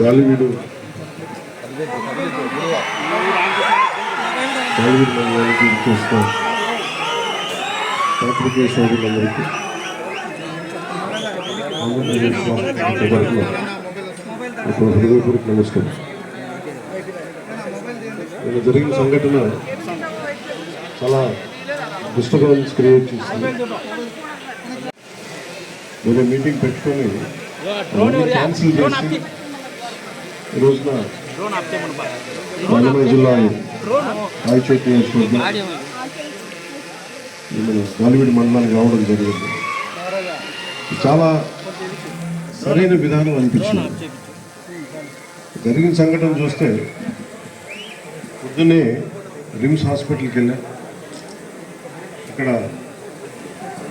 గాలివీడు గాలివీడు మండలానికి చేసిన పాత్రికేయ సోదరులందరికీ ఆంధ్రప్రదేశ్ రాష్ట్ర తరఫున హృదయపూర్వక నమస్కారం. నిన్న జరిగిన సంఘటన చాలా డిస్టర్బెన్స్ క్రియేట్ చేసింది. వేరే మీటింగ్ పెట్టుకొని క్యాన్సిల్ చేసి ఈ రోజున రాజమండ్రి జిల్లా రాయచోటి గాలివీడి మండలానికి రావడం జరిగింది. చాలా సరైన విధానం అనిపించింది. జరిగిన సంఘటన చూస్తే పొద్దున్నే రిమ్స్ హాస్పిటల్కి వెళ్ళా. అక్కడ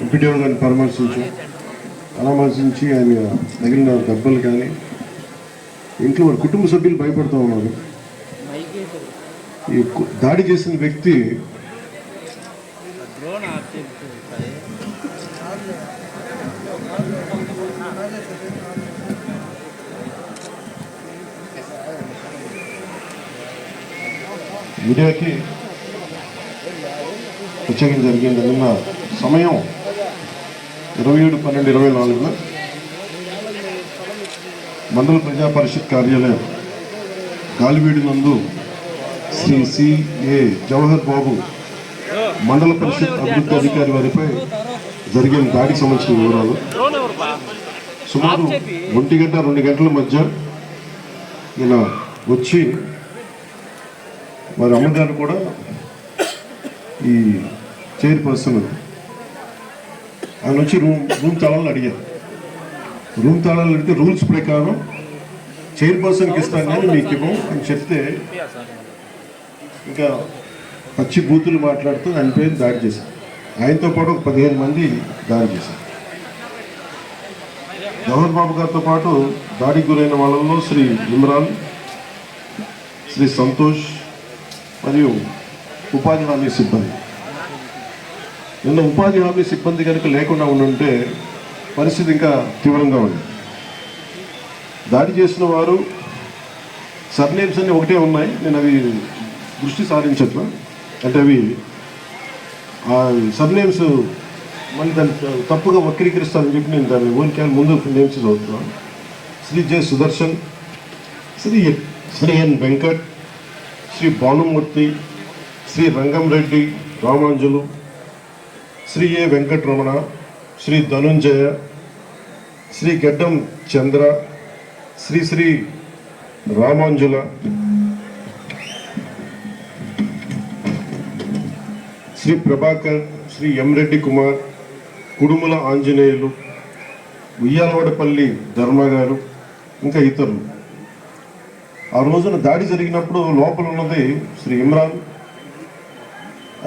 ఎంపీడీఓ గారిని పరామర్శించు పరామర్శించి ఆయన తగిలిన దెబ్బలు కానీ ఇంట్లో వాళ్ళ కుటుంబ సభ్యులు భయపడుతూ ఉన్నారు. ఈ దాడి చేసిన వ్యక్తి మీడియాకి ప్రత్యేకం జరిగింది నిన్న సమయం ఇరవై ఏడు పన్నెండు ఇరవై నాలుగున మండల ప్రజా పరిషత్ కార్యాలయం గాలివీడి నందు శ్రీ సిఏ జవహర్ బాబు మండల పరిషత్ అభివృద్ధి అధికారి వారిపై జరిగిన దాడికి సంబంధించిన వివరాలు. సుమారు ఒంటి గంట రెండు గంటల మధ్య ఈయన వచ్చి వారి అమ్మగారు కూడా ఈ చైర్పర్సన్ ఆయన వచ్చి రూమ్ రూమ్ తాళాలు అడిగారు. రూమ్ తాళాలు అడిగితే రూల్స్ ప్రకారం చైర్పర్సన్కి ఇస్తాను కానీ మీకు ఇవ్వం అని చెప్తే ఇంకా పచ్చి బూతులు మాట్లాడుతూ ఆయన పేరు దాడి చేశారు. ఆయనతో పాటు ఒక పదిహేను మంది దాడి చేశారు. జవహర్ బాబు గారితో పాటు దాడికి గురైన వాళ్ళలో శ్రీ ఇమ్రాన్ శ్రీ సంతోష్ మరియు ఉపాధి హామీ సిబ్బంది. నిన్న ఉపాధి హామీ సిబ్బంది కనుక లేకుండా ఉండుంటే పరిస్థితి ఇంకా తీవ్రంగా ఉంది. దాడి చేసిన వారు సర్నేమ్స్ అన్నీ ఒకటే ఉన్నాయి. నేను అవి దృష్టి సారించట్ల. అంటే అవి ఆ సర్నేమ్స్ మళ్ళీ దాన్ని తప్పుగా వక్రీకరిస్తానని చెప్పి నేను దాన్ని ఊరికే ముందు నేమ్స్ చదువుతున్నాను Shri J Sudarshan Shri Shri N Venkat Shri Bhanumurthy Shri Rangamreddy Ramanjulu Shri A Venkataramana Shri Dhananjaya Shri Gaddam Chandra Shri Shri రామాంజుల Shri Prabhakar Shri ఎం రెడ్డి కుమార్ కుడుముల ఆంజనేయులు ఉయ్యాలవాడపల్లి ధర్మ గారు ఇంకా ఇతరులు. ఆ రోజున దాడి జరిగినప్పుడు లోపల ఉన్నది శ్రీ ఇమ్రాన్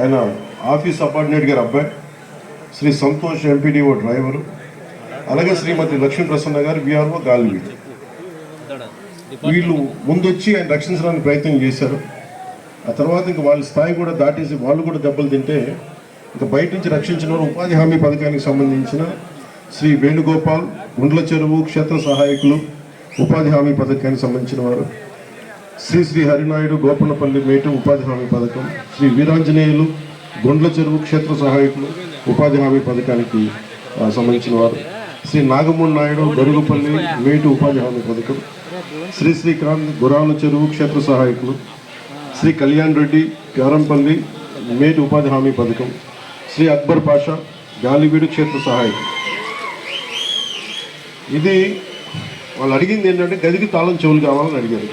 ఆయన ఆఫీస్ అపార్ట్మెంట్ గారి అబ్బాయి. శ్రీ సంతోష్ ఎంపీడీఓ డ్రైవరు అలాగే శ్రీమతి లక్ష్మీ ప్రసన్న గారు బీఆర్ఓ గాలివీడు. వీళ్ళు ముందొచ్చి ఆయన రక్షించడానికి ప్రయత్నం చేశారు. ఆ తర్వాత ఇంకా వాళ్ళ స్థాయి కూడా దాటేసి వాళ్ళు కూడా దెబ్బలు తింటే ఇంకా బయట నుంచి రక్షించిన వారు ఉపాధి హామీ పథకానికి సంబంధించిన శ్రీ వేణుగోపాల్ గుండ్ల చెరువు క్షేత్ర సహాయకులు ఉపాధి హామీ పథకానికి సంబంధించిన వారు. శ్రీ శ్రీ హరినాయుడు గోపన్నపల్లి మేటు ఉపాధి హామీ పథకం శ్రీ వీరాంజనేయులు గుండ్ల చెరువు క్షేత్ర సహాయకులు ఉపాధి హామీ పథకానికి సంబంధించిన వారు. శ్రీ నాగమూడి నాయుడు గరుగుపల్లి మేటు ఉపాధి హామీ పథకం. శ్రీ శ్రీకాంత్ గురాల చెరువు క్షేత్ర సహాయకులు. శ్రీ కళ్యాణ్ రెడ్డి గారంపల్లి మేటి ఉపాధి హామీ పథకం. శ్రీ అక్బర్ పాషా గాలివీడు క్షేత్ర సహాయకులు. ఇది వాళ్ళు అడిగింది ఏంటంటే గదికి తాళం చెవులు కావాలని అడిగారు.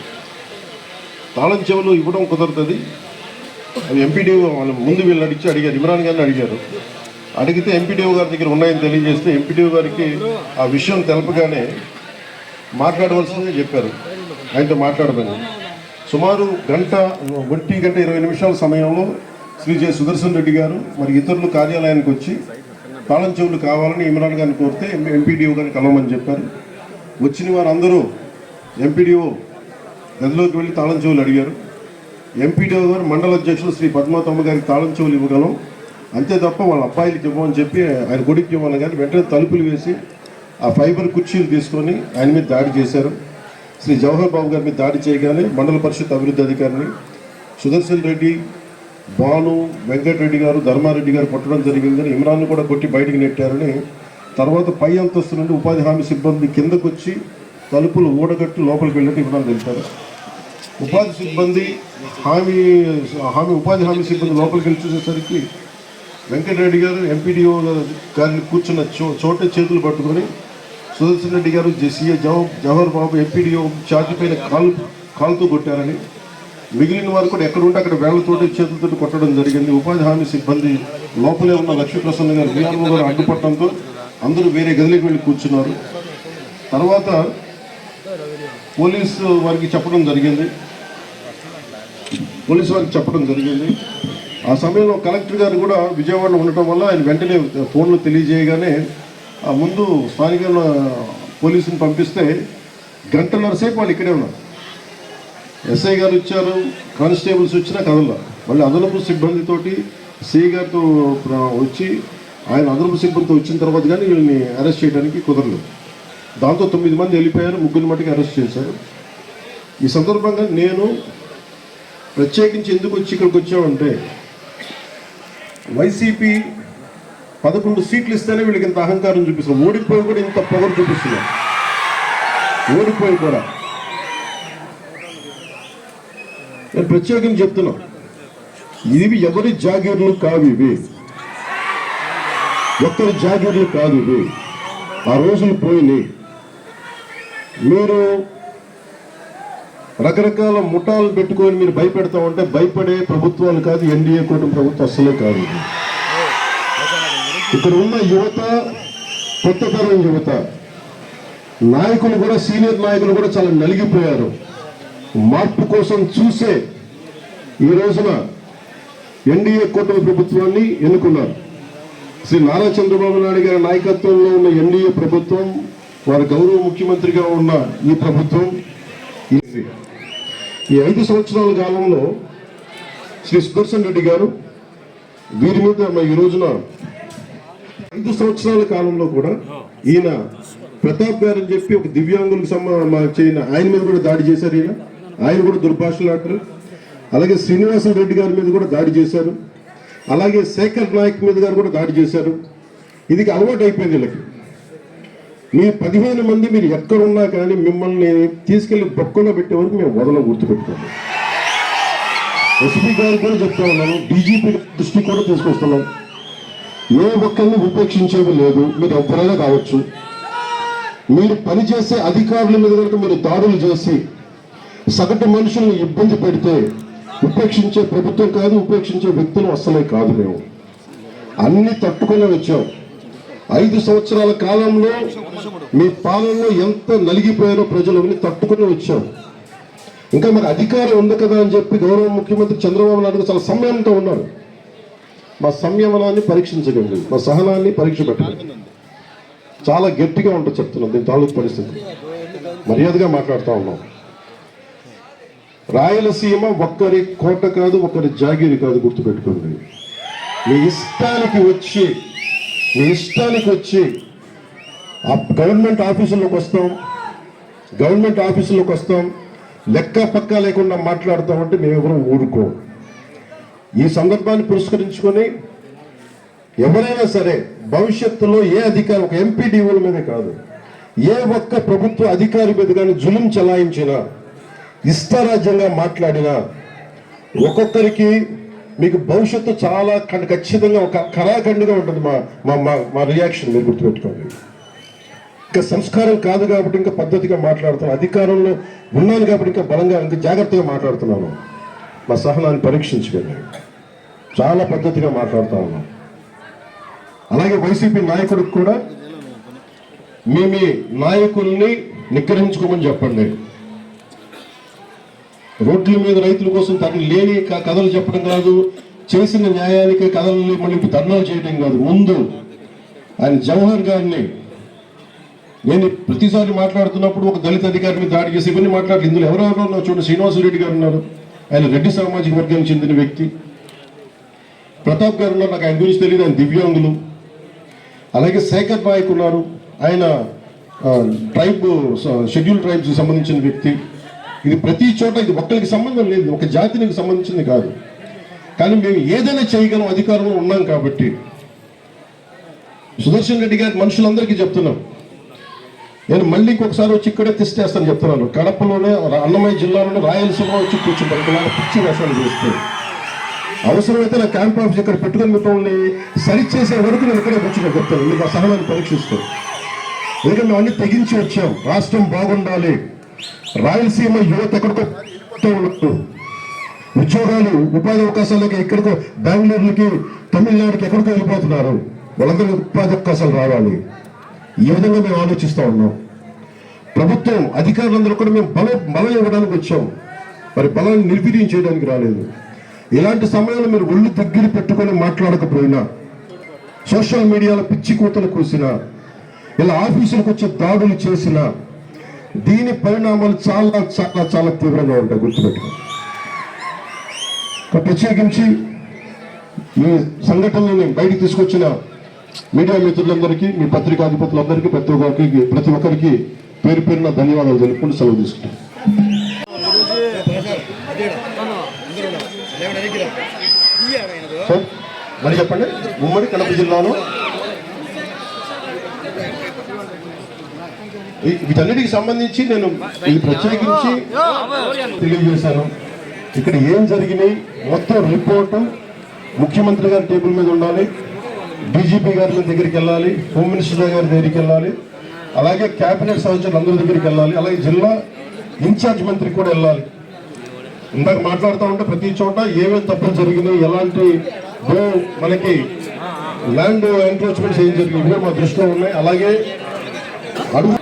తాళం చెవులు ఇవ్వడం కుదరుతుంది అది. ఎంపీడీ వాళ్ళు ముందు వీళ్ళు అడిగి అడిగారు ఇమ్రాన్ గారిని అడిగారు. అడిగితే ఎంపీడీఓ గారి దగ్గర ఉన్నాయని తెలియజేస్తే ఎంపీడీఓ గారికి ఆ విషయం తెలపగానే మాట్లాడవలసిందే చెప్పారు. ఆయనతో మాట్లాడమని. సుమారు గంట ఒంటి గంట ఇరవై నిమిషాల సమయంలో శ్రీ జె సుదర్శన్ రెడ్డి గారు మరి ఇతరులు కార్యాలయానికి వచ్చి తాళం చెవులు కావాలని ఇమ్రాన్ గారిని కోరితే ఎంపీడీఓ గారిని కలవమని చెప్పారు. వచ్చిన వారందరూ ఎంపీడీఓ గదిలోకి వెళ్ళి తాళం చెవులు అడిగారు. ఎంపీడీఓ గారు మండల అధ్యక్షులు శ్రీ పద్మాతమ్మ గారికి తాళం చెవులు ఇవ్వగలం. అంతే తప్ప వాళ్ళ అబ్బాయిలకి ఇవ్వమని చెప్పి ఆయన కొడుకు ఇవ్వమని కానీ వెంటనే తలుపులు వేసి ఆ ఫైబర్ కుర్చీలు తీసుకొని ఆయన మీద దాడి చేశారు. శ్రీ జవహర్ బాబు గారి మీద దాడి చేయగానే మండల పరిషత్ అభివృద్ధి అధికారిని సుదర్శన్ రెడ్డి భాను వెంకటరెడ్డి గారు ధర్మారెడ్డి గారు కొట్టడం జరిగిందని ఇమ్రాన్ కూడా కొట్టి బయటికి నెట్టారని తర్వాత పై అంతస్తు నుండి ఉపాధి హామీ సిబ్బంది కిందకు వచ్చి తలుపులు ఊడగట్టి లోపలికి వెళ్ళినట్టు ఇమ్రాన్ తెలిపారు. ఉపాధి సిబ్బంది హామీ హామీ ఉపాధి హామీ సిబ్బంది లోపలికి వెళ్ళి చూసేసరికి వెంకటరెడ్డి గారు ఎంపీడీఓ గారిని కూర్చున్న చో చోట చేతులు పట్టుకొని సుదర్శన్ రెడ్డి గారు సీఏ జవ జవహర్ బాబు ఎంపీడీఓ ఛార్జ్ పైన కాలు కాలుతో కొట్టారని. మిగిలిన వారు కూడా ఎక్కడుంటే అక్కడ వేళ్ళతోటి చేతులతో కొట్టడం జరిగింది. ఉపాధి హామీ సిబ్బంది లోపలే ఉన్న లక్ష్మీప్రసన్న గారు వీఆర్ఓ గారు అడ్డుపడటంతో అందరూ వేరే గదిలోకి వెళ్ళి కూర్చున్నారు. తర్వాత పోలీసు వారికి చెప్పడం జరిగింది. పోలీసు వారికి చెప్పడం జరిగింది. ఆ సమయంలో కలెక్టర్ గారు కూడా విజయవాడలో ఉండటం వల్ల ఆయన వెంటనే ఫోన్లో తెలియజేయగానే ఆ ముందు స్థానిక పోలీసుని పంపిస్తే గంటన్నరసేపు వాళ్ళు ఇక్కడే ఉన్నారు. ఎస్ఐ గారు వచ్చారు కానిస్టేబుల్స్ వచ్చినా కదల మళ్ళీ అదనపు సిబ్బందితోటి సిఐ గారితో వచ్చి ఆయన అదనపు సిబ్బందితో వచ్చిన తర్వాత కానీ వీళ్ళని అరెస్ట్ చేయడానికి కుదరలేదు. దాంతో తొమ్మిది మంది వెళ్ళిపోయారు ముగ్గురు మటుకు అరెస్ట్ చేశారు. ఈ సందర్భంగా నేను ప్రత్యేకించి ఎందుకు వచ్చి ఇక్కడికి వచ్చామంటే వైసీపీ పదకొండు సీట్లు ఇస్తేనే వీళ్ళకి ఇంత అహంకారం చూపిస్తున్నారు ఓడిపోయి కూడా ఇంత పొగరు చూపిస్తున్నారు ఓడిపోయి కూడా. నేను ప్రత్యేకంగా చెప్తున్నా. ఇవి ఎవరి జాగీర్లు కావు ఇవి. ఒక్కరి జాగీర్లు కాదు ఇవి. ఆ రోజులు పోయినాయి. మీరు రకరకాల ముఠాలు పెట్టుకొని మీరు భయపెడతా ఉంటే భయపడే ప్రభుత్వాలు కాదు ఎన్డీఏ కూటమి ప్రభుత్వం అసలే కాదు ఇక్కడ ఉన్న యువత కొత్త తరం యువత నాయకులు కూడా సీనియర్ నాయకులు కూడా చాలా నలిగిపోయారు మార్పు కోసం చూసే ఈ రోజున ఎన్డీఏ కూటమి ప్రభుత్వాన్ని ఎన్నుకున్నారు శ్రీ నారా చంద్రబాబు నాయుడు గారి నాయకత్వంలో ఉన్న ఎన్డీఏ ప్రభుత్వం వారి గౌరవ ముఖ్యమంత్రిగా ఉన్న ఈ ప్రభుత్వం ఇది. ఈ ఐదు సంవత్సరాల కాలంలో శ్రీ సుదర్శన్ రెడ్డి గారు వీరి మీద ఈ రోజున ఐదు సంవత్సరాల కాలంలో కూడా ఈయన ప్రతాప్ గారు అని చెప్పి ఒక దివ్యాంగులకు సంబంధించిన ఆయన మీద కూడా దాడి చేశారు ఈయన. ఆయన కూడా దుర్భాషలాడారు అలాగే శ్రీనివాస రెడ్డి గారి మీద కూడా దాడి చేశారు. అలాగే శేఖర్ నాయక్ మీద గారు కూడా దాడి చేశారు. ఇది అలవాటు అయిపోయింది వీళ్ళకి. మీ పదిహేను మంది మీరు ఎక్కడున్నా కానీ మిమ్మల్ని తీసుకెళ్ళి బొక్కలో పెట్టే వరకు మేము వదల గుర్తుపెట్టుకోండి. ఎస్పీ గారు కూడా చెప్తా ఉన్నాను డీజీపీ దృష్టి కూడా తీసుకొస్తున్నాం. ఏ ఒక్కరిని ఉపేక్షించేవి లేదు మీరు ఎవరైనా కావచ్చు. మీరు పనిచేసే అధికారుల మీద కనుక మీరు దాడులు చేసి సగటు మనుషుల్ని ఇబ్బంది పెడితే ఉపేక్షించే ప్రభుత్వం కాదు ఉపేక్షించే వ్యక్తులు అస్సలే కాదు మేము. అన్ని తట్టుకునే వచ్చాం. ఐదు సంవత్సరాల కాలంలో మీ పాలనలో ఎంత నలిగిపోయారో ప్రజలు తట్టుకుని వచ్చాం ఇంకా మరి అధికారం ఉంది కదా అని చెప్పి గౌరవ ముఖ్యమంత్రి చంద్రబాబు నాయుడు చాలా సంయమనంతో ఉన్నారు. మా సంయమనాన్ని పరీక్షించకండి మా సహనాన్ని పరీక్ష పెట్టండి చాలా గట్టిగా ఉంటుంది చెప్తున్నాం దీని తాలూకు పరిస్థితి. మర్యాదగా మాట్లాడుతూ ఉన్నాం. రాయలసీమ ఒక్కరి కోట కాదు ఒక్కరి జాగిరి కాదు గుర్తుపెట్టుకోండి. మీ ఇష్టానికి వచ్చి ఇష్టానికి వచ్చి ఆ గవర్నమెంట్ ఆఫీసుల్లోకి వస్తాం గవర్నమెంట్ ఆఫీసుల్లోకి వస్తాం లెక్క పక్క లేకుండా మాట్లాడతామంటే మేము ఎవరు ఊరుకో. ఈ సందర్భాన్ని పురస్కరించుకొని ఎవరైనా సరే భవిష్యత్తులో ఏ అధికారి ఒక ఎంపీడీఓల మీద కాదు ఏ ఒక్క ప్రభుత్వ అధికారి మీద కానీ జులుం చలాయించినా ఇష్టారాజ్యంగా మాట్లాడినా ఒక్కొక్కరికి మీకు భవిష్యత్తు చాలా ఖ- ఖచ్చితంగా ఒక కళాఖండిగా ఉంటుంది మా మా మా- మా రియాక్షన్ మీరు గుర్తుపెట్టుకోండి. ఇంకా సంస్కారం కాదు కాబట్టి ఇంకా పద్ధతిగా మాట్లాడుతున్నాను అధికారంలో ఉన్నాను కాబట్టి ఇంకా బలంగా ఇంకా జాగ్రత్తగా మాట్లాడుతున్నాను. మా సహనాన్ని పరీక్షించుకోండి చాలా పద్ధతిగా మాట్లాడుతా ఉన్నాను అలాగే వైసీపీ నాయకుడికి కూడా మీ మీ నాయకుల్ని నిగ్రహించుకోమని చెప్పండి. రోడ్ల మీద రైతుల కోసం తన లేని కథలు చెప్పడం కాదు చేసిన న్యాయానికి కథలు మళ్ళీ ఇప్పుడు ధర్నాలు చేయడం కాదు. ముందు ఆయన జవహర్ గారిని నేను ప్రతిసారి మాట్లాడుతున్నప్పుడు ఒక దళిత అధికారి మీద దాడి చేసి ఇవన్నీ మాట్లాడారు ఇందులో ఎవరెవరో ఉన్నారు చూడండి. శ్రీనివాసరెడ్డి గారు ఉన్నారు. ఆయన రెడ్డి సామాజిక వర్గానికి చెందిన వ్యక్తి. ప్రతాప్ గారు ఉన్నారు. నాకు ఆయన గురించి తెలియదు. ఆయన దివ్యాంగులు. అలాగే శేఖర్ నాయక్ ఉన్నారు. ఆయన ట్రైబ్ షెడ్యూల్ ట్రైబ్స్ సంబంధించిన వ్యక్తి. ఇది ప్రతి చోట ఇది ఒక్కరికి సంబంధం లేదు ఒక జాతికి సంబంధించింది కాదు. కానీ మేము ఏదైనా చేయగలం అధికారంలో ఉన్నాం కాబట్టి. సుదర్శన్ రెడ్డి గారి మనుషులందరికీ చెప్తున్నాం. నేను మళ్ళీ ఇంకొకసారి వచ్చి ఇక్కడే తెస్తేస్తాను చెప్తున్నాను. కడపలోనే అన్నమయ్య జిల్లాలోనే రాయలసీమ వచ్చి కూర్చుంటారు. పిచ్చి వేషాలు చేస్తే. అవసరమైతే నా క్యాంప్ ఆఫీస్ ఇక్కడ పెట్టుకుని మిమ్మల్ని సరిచేసే వరకు నేను ఇక్కడే కూర్చుని చెప్తాను. మీకు ఆ సహనాన్ని పరీక్షిస్తాను ఎందుకంటే మేము అన్ని తెగించి వచ్చాం. రాష్ట్రం బాగుండాలి. రాయలసీమ యువత ఎక్కడికో ఉన్నట్టు ఉన్నారు. ఉద్యోగాలు ఉపాధి అవకాశాలకి ఎక్కడికో బెంగళూరులకి తమిళనాడుకి ఎక్కడికో వెళ్ళిపోతున్నారు. వాళ్ళందరికీ ఉపాధి అవకాశాలు రావాలి. ఈ విధంగా మేము ఆలోచిస్తూ ఉన్నాం. ప్రభుత్వం అధికారులందరూ కూడా మేము బలం బలం ఇవ్వడానికి వచ్చాం. మరి బలాన్ని నిర్వీర్యం చేయడానికి రాలేదు. ఇలాంటి సమయంలో మీరు ఒళ్ళు దగ్గర పెట్టుకొని మాట్లాడకపోయినా సోషల్ మీడియాలో పిచ్చి కూతలు కూసినా ఇలా ఆఫీసులకు వచ్చి దాడులు చేసినా దీని పరిణామాలు చాలా చాలా చాలా తీవ్రంగా ఉంటాయి గుర్తుపెట్టుకో. ప్రత్యేకించి ఈ సంఘటనని బయటికి తీసుకొచ్చిన మీడియా మిత్రులందరికీ మీ పత్రికాధిపతులందరికీ ప్రతి ఒక్కరికి ప్రతి ఒక్కరికి పేరు పేరున ధన్యవాదాలు తెలుపుకుంటూ సెలవు తీసుకుంటాం మరి చెప్పండి. ఉమ్మడి కడప జిల్లాలో వీటన్నిటికి సంబంధించి నేను ఇది ప్రత్యేకించి తెలియజేశాను. ఇక్కడ ఏం జరిగినాయి? మొత్తం రిపోర్టు ముఖ్యమంత్రి గారి టేబుల్ మీద ఉండాలి. డీజీపీ గారి దగ్గరికి వెళ్ళాలి. హోమ్ మినిస్టర్ గారి దగ్గరికి వెళ్ళాలి. అలాగే కేబినెట్ సహచరులు అందరి దగ్గరికి వెళ్ళాలి. అలాగే జిల్లా ఇన్ఛార్జ్ మంత్రి కూడా వెళ్ళాలి. ఇందాక మాట్లాడుతూ ఉంటే ప్రతి చోట ఏమేమి తప్పులు జరిగినాయి ఎలాంటి మనకి ల్యాండ్ ఎంక్రోచ్మెంట్స్ ఏం జరిగినాయి మా దృష్టిలో ఉన్నాయి. అలాగే అడుగు